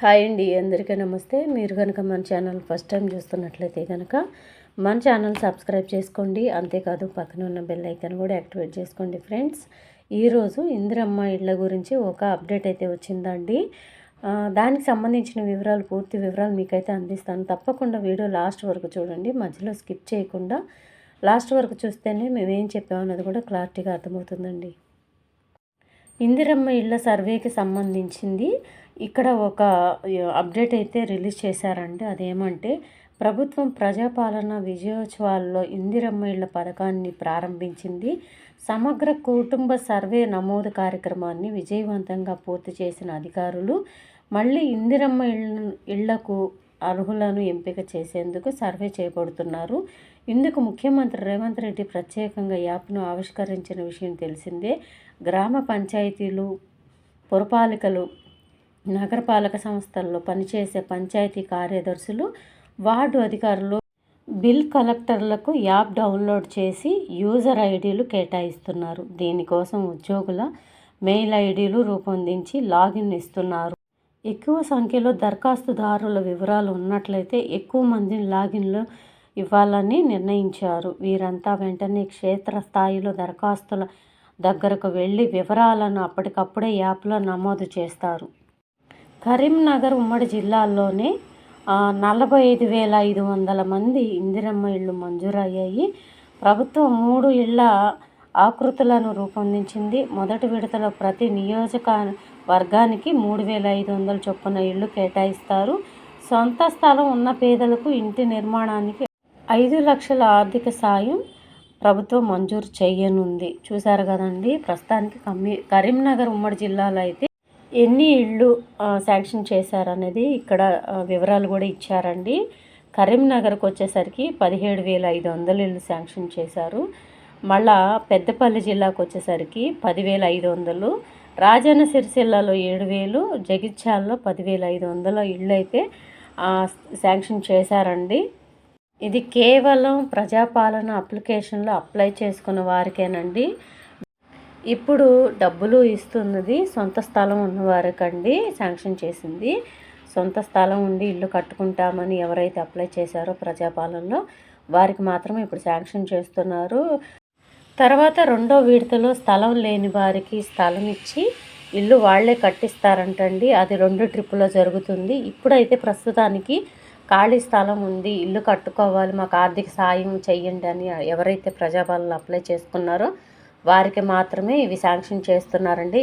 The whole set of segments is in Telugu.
హాయ్ అండి అందరికీ నమస్తే. మీరు కనుక మన ఛానల్ ఫస్ట్ టైం చూస్తున్నట్లయితే కనుక మన ఛానల్ సబ్స్క్రైబ్ చేసుకోండి. అంతేకాదు పక్కన ఉన్న బెల్ ఐకాన్ కూడా యాక్టివేట్ చేసుకోండి ఫ్రెండ్స్. ఈరోజు ఇందిరమ్మ ఇళ్ళ గురించి ఒక అప్డేట్ అయితే వచ్చిందండి దానికి సంబంధించిన వివరాలు పూర్తి వివరాలు మీకైతే అందిస్తాను. తప్పకుండా వీడియో లాస్ట్ వరకు చూడండి. మధ్యలో స్కిప్ చేయకుండా లాస్ట్ వరకు చూస్తేనే మేము ఏం చెప్పామన్నది కూడా క్లారిటీగా అర్థమవుతుందండి. ఇందిరమ్మ ఇళ్ళ సర్వేకి సంబంధించింది ఇక్కడ ఒక అప్డేట్ అయితే రిలీజ్ చేశారండి. అదేమంటే ప్రభుత్వం ప్రజాపాలన విజయోత్సవాల్లో ఇందిరమ్మ ఇళ్ళ పథకాన్ని ప్రారంభించింది. సమగ్ర కుటుంబ సర్వే నమోదు కార్యక్రమాన్ని విజయవంతంగా పూర్తి చేసిన అధికారులు మళ్ళీ ఇందిరమ్మ ఇళ్ళ ఇళ్ళకు అర్హులను ఎంపిక చేసేందుకు సర్వే చేపడుతున్నారు. ఇందుకు ముఖ్యమంత్రి రేవంత్ రెడ్డి ప్రత్యేకంగా యాప్ను ఆవిష్కరించిన విషయం తెలిసిందే. గ్రామ పంచాయతీలు పురపాలికలు నగరపాలక సంస్థల్లో పనిచేసే పంచాయతీ కార్యదర్శులు వార్డు అధికారులు బిల్ కలెక్టర్లకు యాప్ డౌన్లోడ్ చేసి యూజర్ ఐడీలు కేటాయిస్తున్నారు. దీనికోసం ఉద్యోగుల మెయిల్ ఐడీలు రూపొందించి లాగిన్ ఇస్తున్నారు. ఎక్కువ సంఖ్యలో దరఖాస్తుదారుల వివరాలు ఉన్నట్లయితే ఎక్కువ మందిని లాగిన్లు ఇవ్వాలని నిర్ణయించారు. వీరంతా వెంటనే క్షేత్రస్థాయిలో దరఖాస్తుల దగ్గరకు వెళ్ళి వివరాలను అప్పటికప్పుడే యాప్లో నమోదు చేస్తారు. కరీంనగర్ ఉమ్మడి జిల్లాలోనే నలభై ఐదు వేల ఐదు వందల మంది ఇందిరమ్మ ఇళ్ళు మంజూరయ్యాయి. ప్రభుత్వం మూడు ఇళ్ళ ఆకృతులను రూపొందించింది. మొదటి విడతలో ప్రతి నియోజక వర్గానికి మూడు వేల ఐదు వందల చొప్పున ఇళ్ళు కేటాయిస్తారు. సొంత స్థలం ఉన్న పేదలకు ఇంటి నిర్మాణానికి ఐదు లక్షల ఆర్థిక సాయం ప్రభుత్వం మంజూరు చేయనుంది. చూశారు కదండి ప్రస్తుతానికి కమ్మి కరీంనగర్ ఉమ్మడి జిల్లాలో అయితే ఎన్ని ఇళ్ళు శాంక్షన్ చేశారనేది ఇక్కడ వివరాలు కూడా ఇచ్చారండి. కరీంనగర్కి వచ్చేసరికి పదిహేడు వేల ఐదు వందల ఇళ్ళు శాంక్షన్ చేశారు. మళ్ళా పెద్దపల్లి జిల్లాకు వచ్చేసరికి పదివేల ఐదు వందలు. రాజన్న సిరిసిల్లలో ఏడు వేలు. జగిత్యాలలో పదివేల ఐదు వందల ఇళ్ళు అయితే శాంక్షన్ చేశారండి. ఇది కేవలం ప్రజాపాలన అప్లికేషన్లో అప్లై చేసుకున్న వారికేనండి. ఇప్పుడు డబ్బులు ఇస్తున్నది సొంత స్థలం ఉన్నవారికండి శాంక్షన్ చేసింది. సొంత స్థలం ఉండి ఇల్లు కట్టుకుంటామని ఎవరైతే అప్లై చేశారో ప్రజాపాలనలో వారికి మాత్రమే ఇప్పుడు శాంక్షన్ చేస్తున్నారు. తర్వాత రెండో విడతలో స్థలం లేని వారికి స్థలం ఇచ్చి ఇల్లు వాళ్ళే కట్టిస్తారంటండి. అది రెండు ట్రిప్పులో జరుగుతుంది. ఇప్పుడైతే ప్రస్తుతానికి ఖాళీ స్థలం ఉంది. ఇల్లు కట్టుకోవాలి. మాకు ఆర్థిక సాయం చెయ్యండి అని ఎవరైతే ప్రజాపాలన అప్లై చేసుకున్నారో వారికి మాత్రమే ఇవి శాంక్షన్ చేస్తున్నారండి.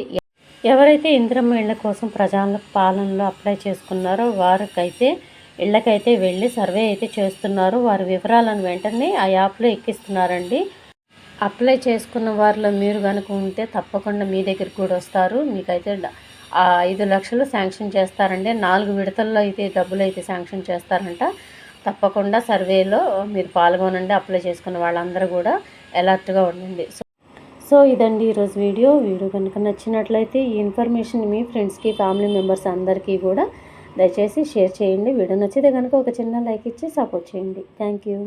ఎవరైతే ఇంద్రమ్మ ఇళ్ళ కోసం ప్రజల పాలనలో అప్లై చేసుకున్నారో వారికైతే ఇళ్ళకైతే వెళ్ళి సర్వే అయితే చేస్తున్నారు. వారి వివరాలను వెంటనే ఆ యాప్లో ఎక్కిస్తున్నారండి. అప్లై చేసుకున్న వారిలో మీరు కనుక ఉంటే తప్పకుండా మీ దగ్గరికి కూడా వస్తారు. మీకైతే ఐదు లక్షలు శాంక్షన్ చేస్తారండి. నాలుగు విడతల్లో అయితే డబ్బులు అయితే శాంక్షన్ చేస్తారంట. తప్పకుండా సర్వేలో మీరు పాల్గొనండి. అప్లై చేసుకున్న వాళ్ళందరూ కూడా అలర్ట్గా ఉండండి. సో సో ఇదండి ఈరోజు వీడియో. వీడియో కనుక నచ్చినట్లయితే ఈ ఇన్ఫర్మేషన్ మీ ఫ్రెండ్స్కి ఫ్యామిలీ మెంబర్స్ అందరికీ కూడా దయచేసి షేర్ చేయండి. వీడియో నచ్చితే కనుక ఒక చిన్న లైక్ ఇచ్చి సపోర్ట్ చేయండి. Thank you.